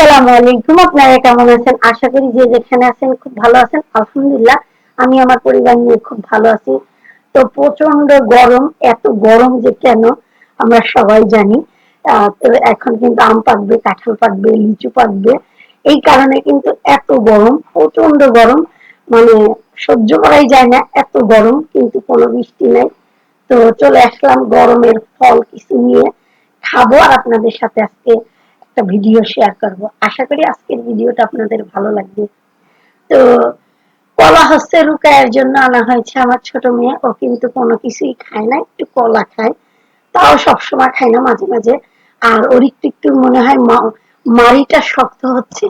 আসসালামু আলাইকুম। আপনারা কেমন আছেন? আশা করি যে যেখানে আছেন খুব ভালো আছেন। আলহামদুলিল্লাহ, আমি আমার পরিবার নিয়ে খুব ভালো আছি। তো প্রচণ্ড গরম, এত গরম যে কেন আমরা সবাই জানি। এখন কিন্তু আম পাকবে, কাঁঠাল পাকবে, লিচু পাকবে। এই কারণে কিন্তু এত গরম প্রচণ্ড গরম। মানে সহ্য করাই যায় না, এত গরম, কিন্তু কোনো বৃষ্টি নাই। তো চলে আসলাম গরমের ফল কিছু নিয়ে। খাব আর আপনাদের সাথে আজকে একটা ভিডিও শেয়ার করব। আশা করি আজকের ভিডিওটা আপনাদের ভালো লাগবে। তো, কলা হচ্ছে রুকায়ের জন্য আনা হয়েছে আমার ছোট মেয়ে। ও কিন্তু কোনো কিছুই খায় না, একটু কলা খায়। তাও সবসময় খায় না মাঝে মাঝে। আর ওর একটু একটু মনে হয় মাড়িটা শক্ত হচ্ছে।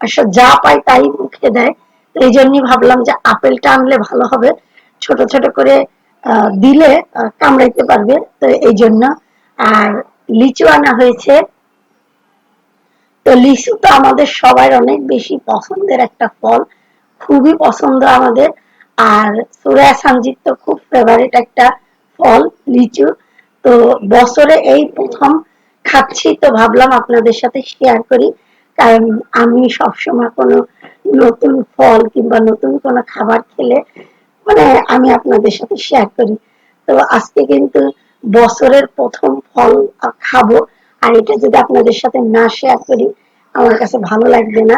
আসলে যা পাই তাই মুখে দেয়। তো এই জন্যই ভাবলাম যে আপেলটা আনলে ভালো হবে। ছোট ছোট করে দিলে কামড়াইতে পারবে। তো এই জন্য। আর লিচু আনা হয়েছে। তো লিচু তো আমাদের সবার অনেক বেশি পছন্দের একটা ফল, খুবই পছন্দ আমাদের। আর সুরায়া সানজিৎ তো খুব ফেভারিট একটা ফল, লিচু। তো বছরে এই প্রথম খাচ্ছি তো ভাবলাম আপনাদের সাথে শেয়ার করি। কারণ আমি সবসময় কোনো নতুন ফল কিংবা নতুন কোনো খাবার খেলে মানে আমি আপনাদের সাথে শেয়ার করি। তো আজকে কিন্তু বছরের প্রথম ফল খাব। আর এটা যদি আপনাদের সাথে না শেয়ার করি আমার কাছে ভালো লাগবে না।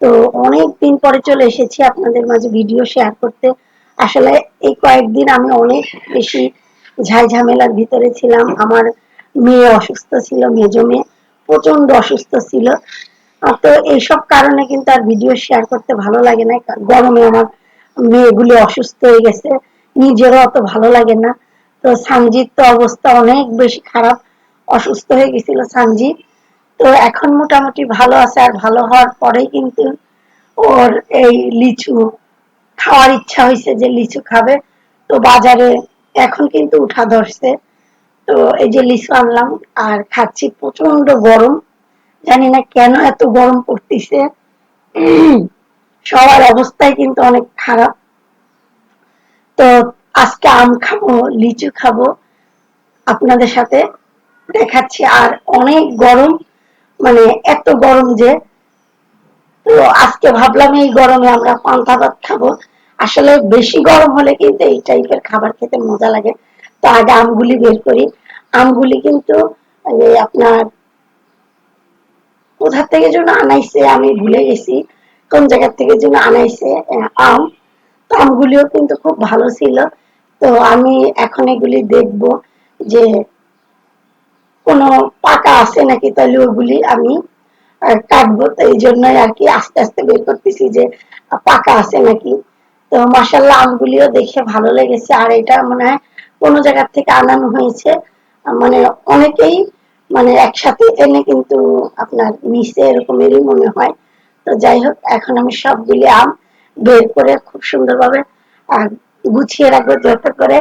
তো অনেক দিন পরে চলে এসেছি আপনাদের মাঝে ভিডিও শেয়ার করতে। আসলে এই কয়েকদিন আমি অনেক বেশি ঝাই ঝামেলার ভিতরে ছিলাম। আমার মেয়ে অসুস্থ ছিল, মেজো মেয়ে প্রচণ্ড অসুস্থ ছিল। তো এইসব কারণে কিন্তু আর ভিডিও শেয়ার করতে ভালো লাগে না। গরমে আমার মেয়েগুলি অসুস্থ হয়ে গেছে। নিজেরও অত ভালো লাগে না। তো সানজিৎ তো অবস্থা অনেক বেশি খারাপ। অসুস্থ হয়ে গেছিল সানজিৎ। তো এখন মোটামুটি ভালো আছে আর ভালো হওয়ার পরেই কিন্তু ওর এই লিচু খাওয়ার ইচ্ছা হয়েছে যে লিচু খাবে। তো বাজারে এখন কিন্তু উঠা ধরছে। তো এই যে লিচু আনলাম আর খাচ্ছি প্রচণ্ড গরম। জানি না কেন এত গরম পড়তিছে। সবার অবস্থাই কিন্তু অনেক খারাপ। তো আজকে আম খাব, লিচু খাব। আপনাদের সাথে দেখাচ্ছি আর অনেক গরম। মানে এত গরম যে, তো আজকে ভাবলাম এই গরমে আমরা পান্তা ভাত খাব। আসলে বেশি গরম হলে কিন্তু এই টাইপের খাবার খেতে মজা লাগে। তো আগে আমগুলি বের করি। আমগুলি কিন্তু আপনার কোথা থেকে যেন আনাইছে আমি ভুলে গেছি। কোন জায়গা থেকে যেন আনাইছে আম। তো আমগুলিও কিন্তু খুব ভালো ছিল। তো আমি এখন এগুলি দেখব যে কোনো পাকা আছে নাকি তাহলে ওগুলি আমি কাটবো। তো এই জন্যই আর কি আস্তে আস্তে বের করতেছি যে পাকা আছে নাকি। তো মাসাল্লাহ আমগুলিও দেখে ভালো লেগেছে। আর এটা মনে হয় কোনো জায়গার থেকে আনানো হয়েছে। মানে অনেকেই মানে একসাথে এনে কিন্তু আপনার নিচে এরকমেরই মনে হয়। তো যাই হোক, এখন আমি সবগুলি আম বের করে খুব সুন্দরভাবে গুছিয়ে রাখব, যত করে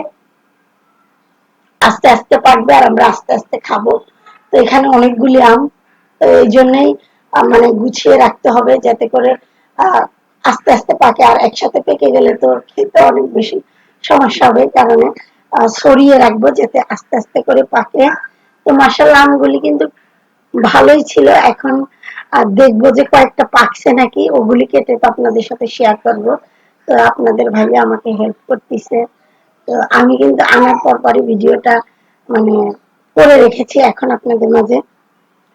আস্তে আস্তে পাকবে আর আমরা আস্তে আস্তে খাব। তো এখানে অনেকগুলি আম। তো এই জন্যই মানে গুছিয়ে রাখতে হবে যাতে করে আস্তে আস্তে পাকে। আর একসাথে পেকে গেলে তো খেতে অনেক বেশি সমস্যা হবে। কারণে সরিয়ে রাখব যাতে আস্তে আস্তে করে পাকে। তো মাসাল্লাহ আমগুলি কিন্তু ভালোই ছিল। এখন দেখব যে কয়েকটা পাকছে নাকি। ওগুলি কেটে তো আপনাদের সাথে শেয়ার করব। তো আপনাদের ভাইয়া আমাকে হেল্প করতেছে। তো আমি কিন্তু আনার পর পরই ভিডিওটা মানে করে রেখেছি এখন আপনাদের মাঝে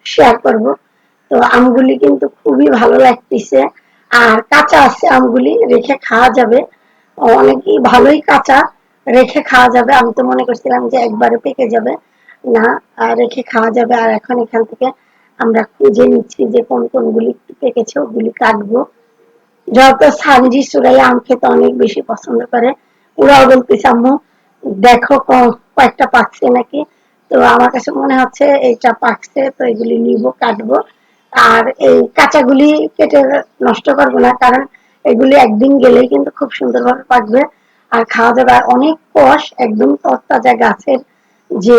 শেয়ার করব। তো আমগুলি কিন্তু খুবই ভালো লাগতেছে। আর কাঁচা আছে আমগুলি, রেখে খাওয়া যাবে। অনেকই ভালোই কাঁচা, রেখে খাওয়া যাবে। আমি তো মনে করছিলাম যে একবারে পেকে যাবে। না রেখে খাওয়া যাবে। আর এখন এখান থেকে আমরা খুঁজে নিচ্ছি যে কোন কোনগুলি পেকেছে, ওগুলি কাটবো। যত সানজি সুরাই আম খেতে অনেক বেশি পছন্দ করে ওরাও বলতেছে, আম্মু, দেখো কয়েকটা পাকছে নাকি? তো আমার কাছে মনে হচ্ছে এইটা পাকছে তো এগুলি নিব, কাটবো। আর এই কাঁচাগুলি কেটে নষ্ট করব না, কারণ এগুলি একদিন গেলেই কিন্তু খুব সুন্দরভাবে পাকবে। আর খাওয়া আর অনেক কষ একদম তরতাজা গাছের যে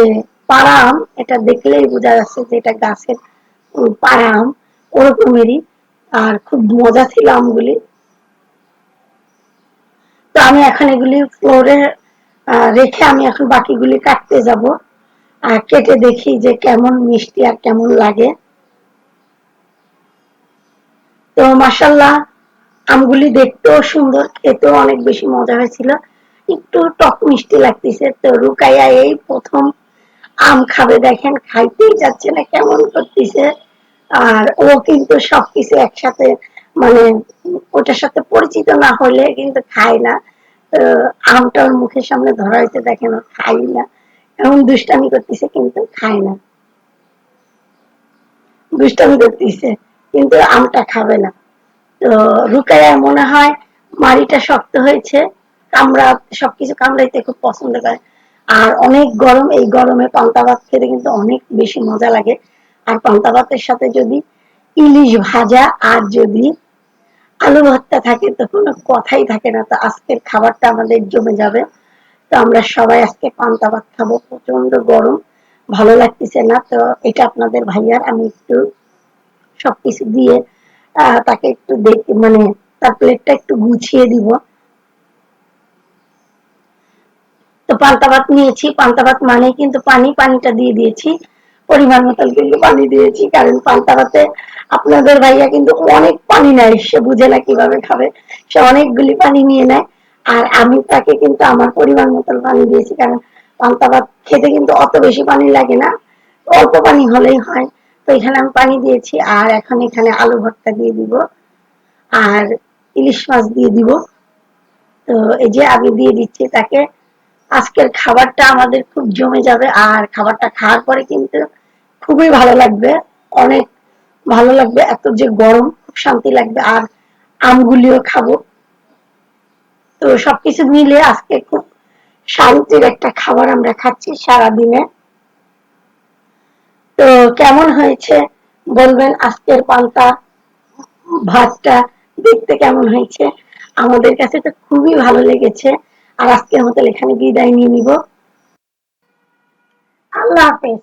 পাড়া আম এটা দেখলেই বোঝা যাচ্ছে যে এটা গাছের পাড়া আম ওরকমেরই। আর খুব মজা ছিল আমগুলি। তো আমি এখন এগুলি ফ্লোরে রেখে আমি এখন বাকিগুলি কাটতে যাব। আর কেটে দেখি যে কেমন মিষ্টি আর কেমন লাগে। তো মাসাল্লাহ আমগুলি দেখতেও সুন্দর, খেতেও অনেক বেশি মজা হয়েছিল। একটু টক মিষ্টি লাগতেছে। তো রুকাইয়া এই প্রথম আম খাবে দেখেন, খাইতেই যাচ্ছে না, কেমন করতেছে। আর ও কিন্তু সবকিছু একসাথে মানে ওটার সাথে পরিচিত না হলে কিন্তু খায় না। আমটা ওর মুখের সামনে ধরা হয়েছে দেখেন ও খাই না। এমন দুষ্টামি করতেছে কিন্তু খায় না। দুষ্টামি করতেছে, কিন্তু আমটা খাবে না। তো রুকাইয়া মনে হয় মাড়িটা শক্ত হয়েছে, কামড়া, সবকিছু কামড়াইতে খুব পছন্দ করে। আর অনেক গরম, এই গরমে পান্তা ভাত খেতে কিন্তু অনেক বেশি মজা লাগে। আর পান্তা ভাতের সাথে যদি ইলিশ ভাজা আর যদি আলু ভর্তা থাকে তো কোনো কথাই থাকে না। তো আজকের খাবারটা আমাদের জমে যাবে। তো আমরা সবাই আজকে পান্তা ভাত খাব। প্রচণ্ড গরম। ভালো লাগতেছে না। তো এটা আপনাদের ভাইয়ার আমি একটু সবকিছু দিয়ে তাকে একটু দেখ মানে তার প্লেটটা একটু গুছিয়ে দিব। তো পান্তা ভাত নিয়েছি। পান্তা ভাত মানে কিন্তু পানি, পানিটা দিয়ে দিয়েছি। পরিমাণ মতন কিন্তু পানি দিয়েছি, কারণ পান্তা ভাতে আপনাদের ভাইয়া কিন্তু অনেক পানি নেয়, সে বুঝে না কীভাবে খাবে। সে অনেকগুলি পানি নিয়ে নেয়, আর আমি তাকে কিন্তু আমার পরিমাণ মতন পানি দিয়েছি, কারণ পান্তা ভাত খেতে কিন্তু অত বেশি পানি লাগে না, অল্প পানি হলেই হয়। তো এখানে আমি পানি দিয়েছি, আর এখন এখানে আলু ভর্তা দিয়ে দিব, আর ইলিশ মাছ দিয়ে দিব। তো এই যে আমি দিয়ে দিচ্ছি তাকে আজকের খাবারটা আমাদের খুব জমে যাবে, আর খাবারটা খাওয়ার পরে কিন্তু খুবই ভালো লাগবে, অনেক ভালো লাগবে, এত যে গরম, খুব শান্তি লাগবে, আর আমগুলিও খাব। তো সবকিছু মিলে আজকে খুব শান্তির একটা খাবার আমরা খাচ্ছি সারাদিনে। তো কেমন হয়েছে বলবেন? আজকের পান্তা ভাতটা দেখতে কেমন হয়েছে? আমাদের কাছে তো খুবই ভালো লেগেছে। আর আজকের মতো এখানে বিদায় নিয়ে নিব। আল্লাহ হাফেজ।